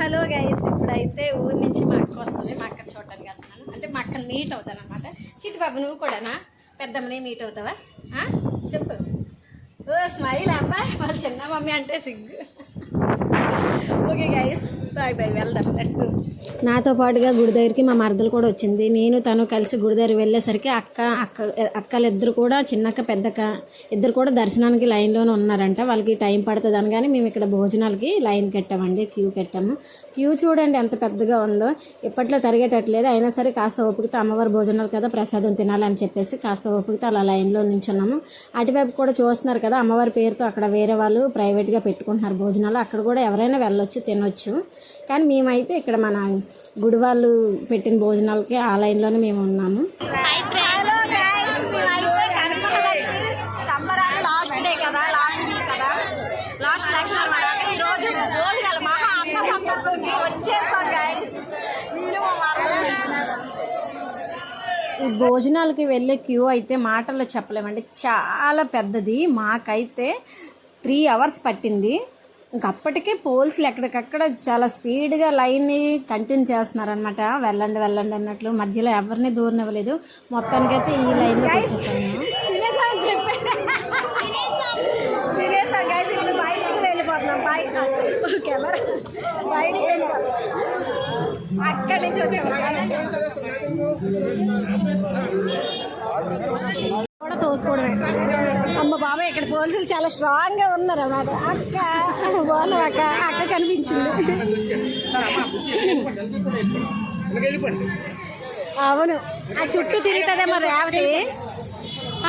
Hello guys ఇప్పుడైతే ఊరి నుంచి మా అక్క వస్తుంది. మా అక్కని చూడటానికి వెళ్తున్నాను. అంటే మా అక్కని మీట్ అవుతాను అనమాట చిట్టుబాబు నువ్వు కూడానా? పెద్దమ్మని మీట్ అవుతావా? చెప్పు. ఓ స్మైల్ అబ్బాయి వాళ్ళ చిన్న మమ్మీ అంటే సిగ్గు. నాతో పాటుగా గుడి దగ్గరికి మా మరదలు కూడా వచ్చింది. నేను తను కలిసి గుడి దగ్గర వెళ్ళేసరికి అక్క అక్క అక్కలిద్దరు కూడా చిన్నక్క పెద్దక్క ఇద్దరు కూడా దర్శనానికి లైన్లోనే ఉన్నారంట. వాళ్ళకి టైం పడుతుంది అనగానే మేము ఇక్కడ భోజనాలకి లైన్ కట్టామండి క్యూ కట్టాము. క్యూ చూడండి ఎంత పెద్దగా ఉందో. ఇప్పట్లో తరిగేటట్లేదు. అయినా సరే కాస్త ఓపికతో అమ్మవారి భోజనాలు కదా ప్రసాదం తినాలని చెప్పేసి కాస్త ఓపికతో అలా లైన్లో నించున్నాము. అటువైపు కూడా చూస్తున్నారు కదా అమ్మవారి పేరుతో అక్కడ వేరే వాళ్ళు ప్రైవేట్గా పెట్టుకుంటున్నారు భోజనాలు. అక్కడ కూడా ఎవరైనా వెళ్ళొచ్చు తినొచ్చు. కానీ మేమైతే ఇక్కడ మన గుడి వాళ్ళు పెట్టిన భోజనాలకి ఆ లైన్లోనే మేము ఉన్నాము. హలో గైస్ మేమైతే కనకమహాలక్ష్మి సంబరాలు లాస్ట్ డే కదా లాస్ట్ వీక్ కదా. లాస్ట్ లక్ష్మీ ఈ రోజు భోజనాలు మహా అన్న సందర్భంకి వచ్చేస్తాం గైస్ నేను మా మరదలు. ఈ భోజనాలకి వెళ్ళే క్యూ అయితే మాటల్లో చెప్పలేమండి. చాలా పెద్దది. మాకైతే త్రీ అవర్స్ పట్టింది. ఇంక అప్పటికే పోల్స్లు ఎక్కడికక్కడ చాలా స్పీడ్గా లైన్ని కంటిన్యూ చేస్తున్నారనమాట వెళ్ళండి వెళ్ళండి అన్నట్లు. మధ్యలో ఎవరిని దూరనివ్వలేదు. మొత్తానికైతే ఈ లైన్లోకి వచ్చేసాము. అక్కడి నుంచి వచ్చాము కూడా అమ్మ బాబాయ్ ఇక్కడ పోలీసులు చాలా స్ట్రాంగ్గా ఉన్నారు అన్నమాట అక్క బాగున్నావు అక్క? అక్క కనిపించింది. అవును. ఆ చుట్టూ తిరుగుతుందేమో రేవతి.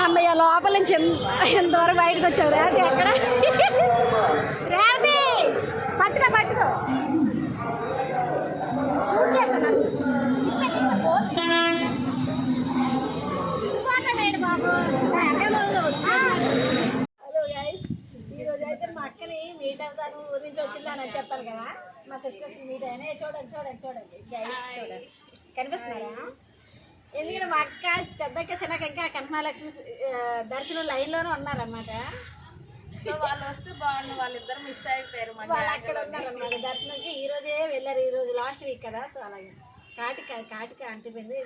అమ్మయ్య లోపల నుంచి ఎంత- ఎంత దూరం బయటకు వచ్చావు రేవతి అక్కడ రేవతి పట్టుకో పట్టుకో షూట్ చేస్తాను హలో గైస్ ఈరోజు అయితే మా అక్కని మీట్ అవుతాను ఊరి నుంచి వచ్చిందని చెప్పాను కదా. మా సిస్టర్స్ మీట్ అయినా చూడండి చూడండి చూడండి. గైస్ చూడండి. కనిపిస్తున్నారా? ఎందుకంటే మా అక్క పెద్దక్క చిన్నక్క ఇంకా కనకమహాలక్ష్మి ఆ, దర్శనం లైన్లోనే ఉన్నారన్నమాట. సో వాళ్ళు వస్తే బాగుండు వాళ్ళిద్దరు మిస్ అయిపోయారు వాళ్ళు అక్కడ ఉన్నారన్నమాట. దర్శనంకి ఈ రోజే వెళ్ళారు ఈ రోజు లాస్ట్ వీక్ కదా. సో అలాగే. కాటిక కాటిక అంటిపోయింది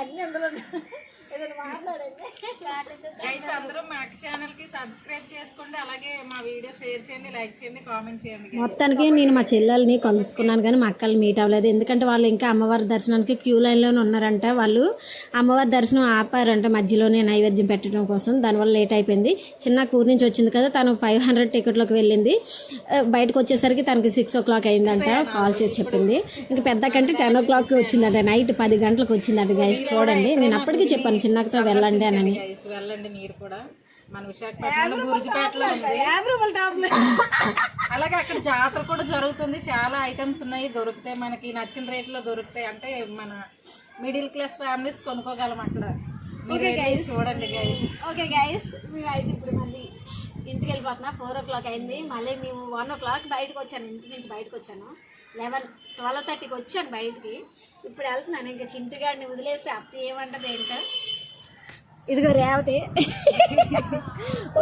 అన్ని అందులో ఏదైనా మాట్లాడండి. గైస్ అందరూ మా ఛానల్కి సబ్స్క్రైబ్ చేసుకోండి అలాగే మా వీడియో షేర్ చేయండి లైక్ చేయండి కామెంట్ చేయండి guys. మొత్తానికి నేను మా చెల్లెల్ని కలుసుకున్నాను కానీ మా అక్కల్ని మీట్ అవ్వలేదు. ఎందుకంటే వాళ్ళు ఇంకా అమ్మవారి దర్శనానికి క్యూ లైన్లోనే ఉన్నారంట. వాళ్ళు అమ్మవారి దర్శనం ఆపారంట మధ్యలోనే నైవేద్యం పెట్టడం కోసం. దానివల్ల లేట్ అయిపోయింది. చిన్న ఊరి నుంచి వచ్చింది కదా తను ఫైవ్ హండ్రెడ్ టికెట్లోకి వెళ్ళింది. బయటకు వచ్చేసరికి తనకి సిక్స్ ఓ క్లాక్ అయిందంట కాల్ చేసి చెప్పింది. ఇంకా పెద్ద కంటే టెన్ ఓ క్లాక్కి వచ్చిందంట నైట్ పది గంటలకు వచ్చిందంట గైస్ చూడండి. నేను అప్పటికి చెప్పాను చిన్నక్కతో వెళ్ళండి అని గైస్ వెళ్ళండి మీరు కూడా. మన విశాఖపట్నంలో గురుజుపేటలో ఉంది. అలాగే అక్కడ జాతర కూడా జరుగుతుంది. చాలా ఐటమ్స్ ఉన్నాయి. దొరుకుతాయి మనకి. నచ్చిన రేట్లో దొరుకుతాయి. అంటే మన మిడిల్ క్లాస్ ఫ్యామిలీస్ కొనుక్కోగలం అక్కడ. మీరు వెళ్ళి చూడండి గైస్ ఓకే గైస్ మేము అయితే ఇప్పుడు మళ్ళీ ఇంటికి వెళ్ళిపోతున్నా. ఫోర్ ఓ క్లాక్ అయింది. మళ్ళీ మేము వన్ ఓ క్లాక్ బయటకు వచ్చాను. ఇంటి నుంచి బయటకు వచ్చాను. లెవెన్ ట్వెల్వ్ థర్టీకి వచ్చాను బయటికి. ఇప్పుడు వెళ్తున్నాను ఇంకా చింటిగాడిని వదిలేసి అత్త ఏమంటది ఏంటో. ఇదిగో రేవతి.